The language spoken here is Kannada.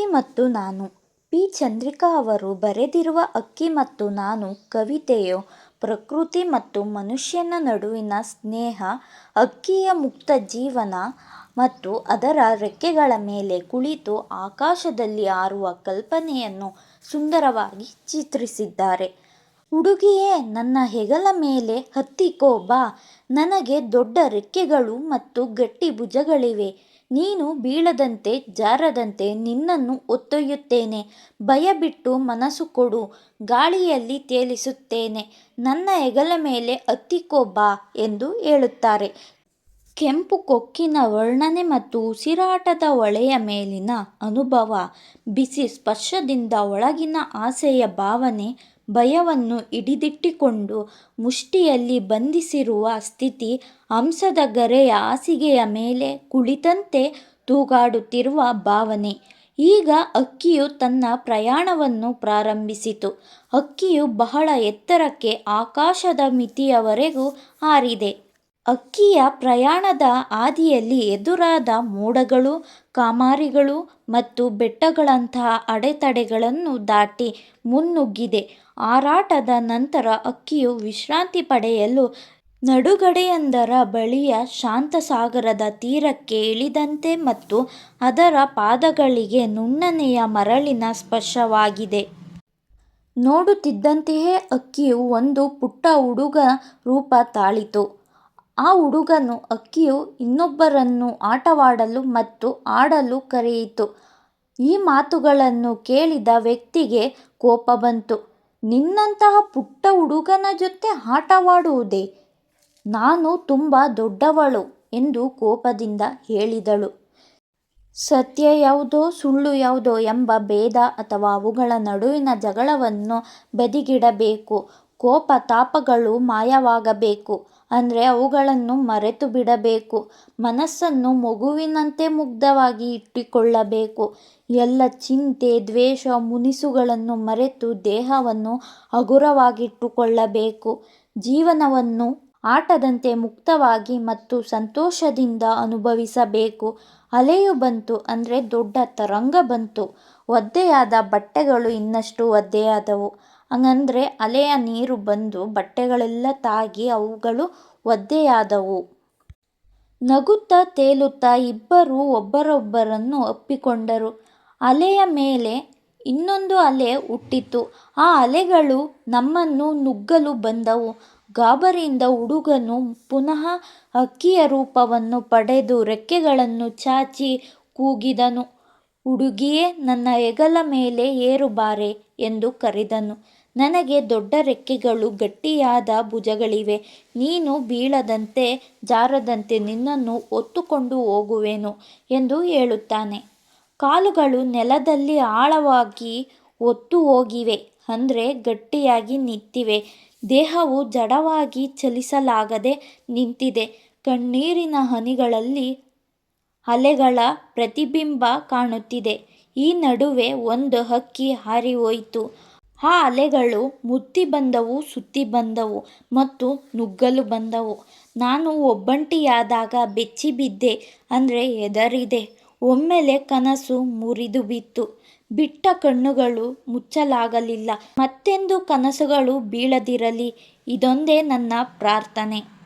ಅಕ್ಕಿ ಮತ್ತು ನಾನು. ಪಿ. ಚಂದ್ರಿಕಾ ಅವರು ಬರೆದಿರುವ ಅಕ್ಕಿ ಮತ್ತು ನಾನು ಕವಿತೆಯು ಪ್ರಕೃತಿ ಮತ್ತು ಮನುಷ್ಯನ ನಡುವಿನ ಸ್ನೇಹ, ಅಕ್ಕಿಯ ಮುಕ್ತ ಜೀವನ ಮತ್ತು ಅದರ ರೆಕ್ಕೆಗಳ ಮೇಲೆ ಕುಳಿತು ಆಕಾಶದಲ್ಲಿ ಹಾರುವ ಕಲ್ಪನೆಯನ್ನು ಸುಂದರವಾಗಿ ಚಿತ್ರಿಸಿದ್ದಾರೆ. ಹುಡುಗಿಯೇ ನನ್ನ ಹೆಗಲ ಮೇಲೆ ಹತ್ತಿಕೋ ಬಾ. ನನಗೆ ದೊಡ್ಡ ರೆಕ್ಕೆಗಳು ಮತ್ತು ಗಟ್ಟಿ ಭುಜಗಳಿವೆ. ನೀನು ಬೀಳದಂತೆ ಜಾರದಂತೆ ನಿನ್ನನ್ನು ಒತ್ತೊಯ್ಯುತ್ತೇನೆ. ಭಯ ಬಿಟ್ಟು ಮನಸ್ಸು ಕೊಡು. ಗಾಳಿಯಲ್ಲಿ ತೇಲಿಸುತ್ತೇನೆ. ನನ್ನ ಹೆಗಲ ಮೇಲೆ ಹತ್ತಿಕೋ ಬಾ ಎಂದು ಹೇಳುತ್ತಾರೆ. ಕೆಂಪು ಕೊಕ್ಕಿನ ವರ್ಣನೆ ಮತ್ತು ಉಸಿರಾಟದ ಒಳೆಯ ಮೇಲಿನ ಅನುಭವ. ಬಿಸಿ ಸ್ಪರ್ಶದಿಂದ ಒಳಗಿನ ಆಸೆಯ ಭಾವನೆ ಭಯವನ್ನು ಹಿಡಿದಿಟ್ಟುಕೊಂಡು ಮುಷ್ಟಿಯಲ್ಲಿ ಬಂಧಿಸಿರುವ ಸ್ಥಿತಿ ಹಂಸದ ಗರೆಯ ಹಾಸಿಗೆಯ ಮೇಲೆ ಕುಳಿತಂತೆ ತೂಗಾಡುತ್ತಿರುವ ಭಾವನೆ. ಈಗ ಅಕ್ಕಿಯು ತನ್ನ ಪ್ರಯಾಣವನ್ನು ಪ್ರಾರಂಭಿಸಿತು. ಅಕ್ಕಿಯು ಬಹಳ ಎತ್ತರಕ್ಕೆ ಆಕಾಶದ ಮಿತಿಯವರೆಗೂ ಹಾರಿದೆ. ಅಕ್ಕಿಯ ಪ್ರಯಾಣದ ಹಾದಿಯಲ್ಲಿ ಎದುರಾದ ಮೋಡಗಳು, ಕಾಮಾರಿಗಳು ಮತ್ತು ಬೆಟ್ಟಗಳಂತಹ ಅಡೆತಡೆಗಳನ್ನು ದಾಟಿ ಮುನ್ನುಗ್ಗಿದೆ. ಹಾರಾಟದ ನಂತರ ಹಕ್ಕಿಯು ವಿಶ್ರಾಂತಿ ಪಡೆಯಲು ನಡುಗಡೆಯೊಂದರ ಬಳಿಯ ಶಾಂತಸಾಗರದ ತೀರಕ್ಕೆ ಇಳಿದಂತೆ ಮತ್ತು ಅದರ ಪಾದಗಳಿಗೆ ನುಣ್ಣನೆಯ ಮರಳಿನ ಸ್ಪರ್ಶವಾಗಿದೆ. ನೋಡುತ್ತಿದ್ದಂತೆಯೇ ಅಕ್ಕಿಯು ಒಂದು ಪುಟ್ಟ ಹುಡುಗ ರೂಪ ತಾಳಿತು. ಆ ಹುಡುಗನು ಅಕ್ಕಿಯು ಇನ್ನೊಬ್ಬರನ್ನು ಆಟವಾಡಲು ಮತ್ತು ಆಡಲು ಕರೆಯಿತು. ಈ ಮಾತುಗಳನ್ನು ಕೇಳಿದ ವ್ಯಕ್ತಿಗೆ ಕೋಪ ಬಂತು. ನಿನ್ನಂತಹ ಪುಟ್ಟ ಹುಡುಗನ ಜೊತೆ ಆಟವಾಡುವುದೇ? ನಾನು ತುಂಬ ದೊಡ್ಡವಳು ಎಂದು ಕೋಪದಿಂದ ಹೇಳಿದಳು. ಸತ್ಯ ಯಾವುದೋ, ಸುಳ್ಳು ಯಾವುದೋ ಎಂಬ ಭೇದ ಅಥವಾ ಅವುಗಳ ನಡುವಿನ ಜಗಳವನ್ನು ಬದಿಗಿಡಬೇಕು. ಕೋಪ ತಾಪಗಳು ಮಾಯವಾಗಬೇಕು. ಅಂದ್ರೆ ಅವುಗಳನ್ನು ಮರೆತು ಬಿಡಬೇಕು. ಮನಸ್ಸನ್ನು ಮಗುವಿನಂತೆ ಮುಗ್ಧವಾಗಿ ಇಟ್ಟುಕೊಳ್ಳಬೇಕು. ಎಲ್ಲ ಚಿಂತೆ, ದ್ವೇಷ, ಮುನಿಸುಗಳನ್ನು ಮರೆತು ದೇಹವನ್ನು ಹಗುರವಾಗಿಟ್ಟುಕೊಳ್ಳಬೇಕು. ಜೀವನವನ್ನು ಆಟದಂತೆ ಮುಕ್ತವಾಗಿ ಮತ್ತು ಸಂತೋಷದಿಂದ ಅನುಭವಿಸಬೇಕು. ಅಲೆಯು ಬಂತು ಅಂದರೆ ದೊಡ್ಡ ತರಂಗ ಬಂತು. ಒದ್ದೆಯಾದ ಬಟ್ಟೆಗಳು ಇನ್ನಷ್ಟು ಒದ್ದೆಯಾದವು. ಅಂದ್ರೆ ಅಲೆಯ ನೀರು ಬಂದು ಬಟ್ಟೆಗಳೆಲ್ಲ ತಾಗಿ ಅವುಗಳು ಒದ್ದೆಯಾದವು. ನಗುತ್ತಾ ತೇಲುತ್ತಾ ಇಬ್ಬರೂ ಒಬ್ಬರೊಬ್ಬರನ್ನು ಅಪ್ಪಿಕೊಂಡರು ಅಲೆಯ ಮೇಲೆ ಇನ್ನೊಂದು ಅಲೆ ಹುಟ್ಟಿತು. ಆ ಅಲೆಗಳು ನಮ್ಮನ್ನು ನುಗ್ಗಲು ಬಂದವು. ಗಾಬರಿಯಿಂದ ಹುಡುಗನು ಪುನಃ ಅಕ್ಕಿಯ ರೂಪವನ್ನು ಪಡೆದು ರೆಕ್ಕೆಗಳನ್ನು ಚಾಚಿ ಕೂಗಿದನು. ಹುಡುಗಿಯೇ, ನನ್ನ ಹೆಗಲ ಮೇಲೆ ಏರು ಬಾರೆ ಎಂದು ಕರೆದನು. ನನಗೆ ದೊಡ್ಡ ರೆಕ್ಕೆಗಳು ಗಟ್ಟಿಯಾದ ಭುಜಗಳಿವೆ. ನೀನು ಬೀಳದಂತೆ ಜಾರದಂತೆ ನಿನ್ನನ್ನು ಹೊತ್ತುಕೊಂಡು ಹೋಗುವೆನು ಎಂದು ಹೇಳುತ್ತಾನೆ. ಕಾಲುಗಳು ನೆಲದಲ್ಲಿ ಆಳವಾಗಿ ಒತ್ತು ಹೋಗಿವೆ, ಅಂದರೆ ಗಟ್ಟಿಯಾಗಿ ನಿಂತಿವೆ. ದೇಹವು ಜಡವಾಗಿ ಚಲಿಸಲಾಗದೆ ನಿಂತಿದೆ. ಕಣ್ಣೀರಿನ ಹನಿಗಳಲ್ಲಿ ಅಲೆಗಳ ಪ್ರತಿಬಿಂಬ ಕಾಣುತ್ತಿದೆ. ಈ ನಡುವೆ ಒಂದು ಹಕ್ಕಿ ಹಾರಿಹೋಯಿತು. ಆ ಅಲೆಗಳು ಮುತ್ತಿ ಬಂದವು, ಸುತ್ತಿ ಬಂದವು ಮತ್ತು ನುಗ್ಗಲು ಬಂದವು. ನಾನು ಒಬ್ಬಂಟಿಯಾದಾಗ ಬೆಚ್ಚಿ ಬಿದ್ದೆ ಅಂದರೆ ಹೆದರಿದೆ. ಒಮ್ಮೆಲೆ ಕನಸು ಮುರಿದು ಬಿತ್ತು. ಬಿಟ್ಟ ಕಣ್ಣುಗಳು ಮುಚ್ಚಲಾಗಲಿಲ್ಲ. ಮತ್ತೆಂದು ಕನಸುಗಳು ಬೀಳದಿರಲಿ, ಇದೊಂದೇ ನನ್ನ ಪ್ರಾರ್ಥನೆ.